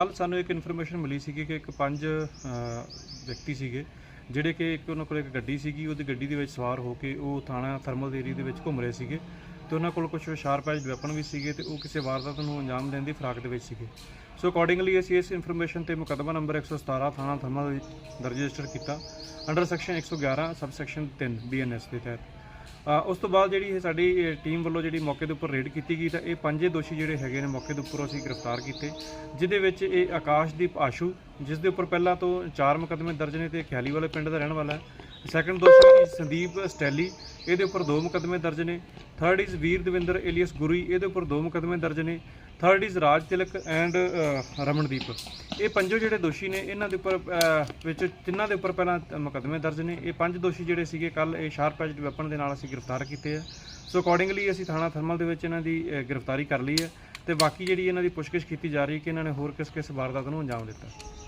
ਕੱਲ ਸਾਨੂੰ ਇੱਕ ਇਨਫੋਰਮੇਸ਼ਨ ਮਿਲੀ ਸੀਗੀ ਕਿ ਇੱਕ ਪੰਜ ਵਿਅਕਤੀ ਸੀਗੇ, ਜਿਹੜੇ ਕਿ ਇੱਕ ਉਹਨਾਂ ਕੋਲ ਇੱਕ ਗੱਡੀ ਸੀਗੀ, ਉਹਦੀ ਗੱਡੀ ਦੇ ਵਿੱਚ ਸਵਾਰ ਹੋ ਕੇ ਉਹ ਥਾਣਾ ਥਰਮਲ ਏਰੀਆ ਦੇ ਵਿੱਚ ਘੁੰਮ ਰਹੇ ਸੀਗੇ ਤੇ ਉਹਨਾਂ ਕੋਲ ਕੁਝ ਸ਼ਾਰਪ ਐਜ ਵੈਪਨ ਵੀ ਸੀਗੇ ਤੇ ਉਹ ਕਿਸੇ ਵਾਰਦਾਤ ਨੂੰ ਅੰਜਾਮ ਦੇਣ ਦੀ ਫਰਾਕ ਦੇ ਵਿੱਚ ਸੀਗੇ। ਸੋ ਅਕੋਰਡਿੰਗਲੀ ਅਸੀਂ ਇਸ ਇਨਫੋਰਮੇਸ਼ਨ ਤੇ ਮੁਕੱਦਮਾ ਨੰਬਰ 117 ਥਾਣਾ ਥਰਮਲ ਵਿੱਚ ਦਰਜ ਰਜਿਸਟਰ ਕੀਤਾ under section 111 sub section 3 BNS ਦੇ ਤਹਿਤ। ਉਸ ਤੋਂ ਬਾਅਦ ਜਿਹੜੀ ਇਹ ਸਾਡੀ ਟੀਮ ਵੱਲੋਂ ਜਿਹੜੀ ਮੌਕੇ ਦੇ ਉੱਪਰ ਰੇਡ ਕੀਤੀ ਗਈ ਤਾਂ ਇਹ ਪੰਜੇ ਦੋਸ਼ੀ ਜਿਹੜੇ ਹੈਗੇ ਨੇ ਮੌਕੇ ਦੇ ਉੱਪਰ ਅਸੀਂ ਗ੍ਰਿਫਤਾਰ ਕੀਤੇ, ਜਿਹਦੇ ਵਿੱਚ ਇਹ ਆਕਾਸ਼ਦੀਪ ਆਸ਼ੂ, ਜਿਸ ਦੇ ਉੱਪਰ ਪਹਿਲਾਂ ਤੋਂ ਚਾਰ ਮੁਕੱਦਮੇ ਦਰਜ ਨੇ ਤੇ ਖਿਆਲੀ ਵਾਲੇ ਪਿੰਡ ਦਾ ਰਹਿਣ ਵਾਲਾ ਹੈ। ਸੈਕੰਡ ਦੋਸ਼ੀ ਸੰਦੀਪ ਸਟੈਲੀ ਇਹਦੇ ਉੱਪਰ ਦੋ ਮੁਕੱਦਮੇ ਦਰਜ ਨੇ। Third is Veer Davinder alias Guri, ਇਹਦੇ ਉੱਪਰ ਦੋ ਮੁਕੱਦਮੇ ਦਰਜ ਨੇ। Third is Raj Tilak and Ramandeep. ਇਹ ਪੰਜੋ ਜਿਹੜੇ ਦੋਸ਼ੀ ਨੇ, ਇਹਨਾਂ ਦੇ ਉੱਪਰ ਵਿੱਚ ਤਿੰਨਾਂ ਦੇ ਉੱਪਰ ਪਹਿਲਾਂ ਮੁਕੱਦਮੇ ਦਰਜ ਨੇ। ਇਹ ਪੰਜ ਦੋਸ਼ੀ ਜਿਹੜੇ ਸੀਗੇ ਕੱਲ ਇਹ ਸ਼ਾਰਪ ਐਜਡ ਵੈਪਨ ਦੇ ਨਾਲ ਅਸੀਂ ਗ੍ਰਿਫਤਾਰ ਕੀਤੇ ਆ। ਸੋ ਅਕੋਰਡਿੰਗਲੀ ਅਸੀਂ ਥਾਣਾ ਥਰਮਲ ਦੇ ਵਿੱਚ ਇਹਨਾਂ ਦੀ ਗ੍ਰਿਫਤਾਰੀ ਕਰ ਲਈ ਹੈ ਤੇ ਬਾਕੀ ਜਿਹੜੀ ਇਹਨਾਂ ਦੀ ਪੁੱਛਗਿੱਛ ਕੀਤੀ ਜਾ ਰਹੀ ਹੈ ਕਿ ਇਹਨਾਂ ਨੇ ਹੋਰ ਕਿਸ ਕਿਸ ਵਾਰਦਾਤ ਨੂੰ ਅੰਜਾਮ ਦਿੱਤਾ।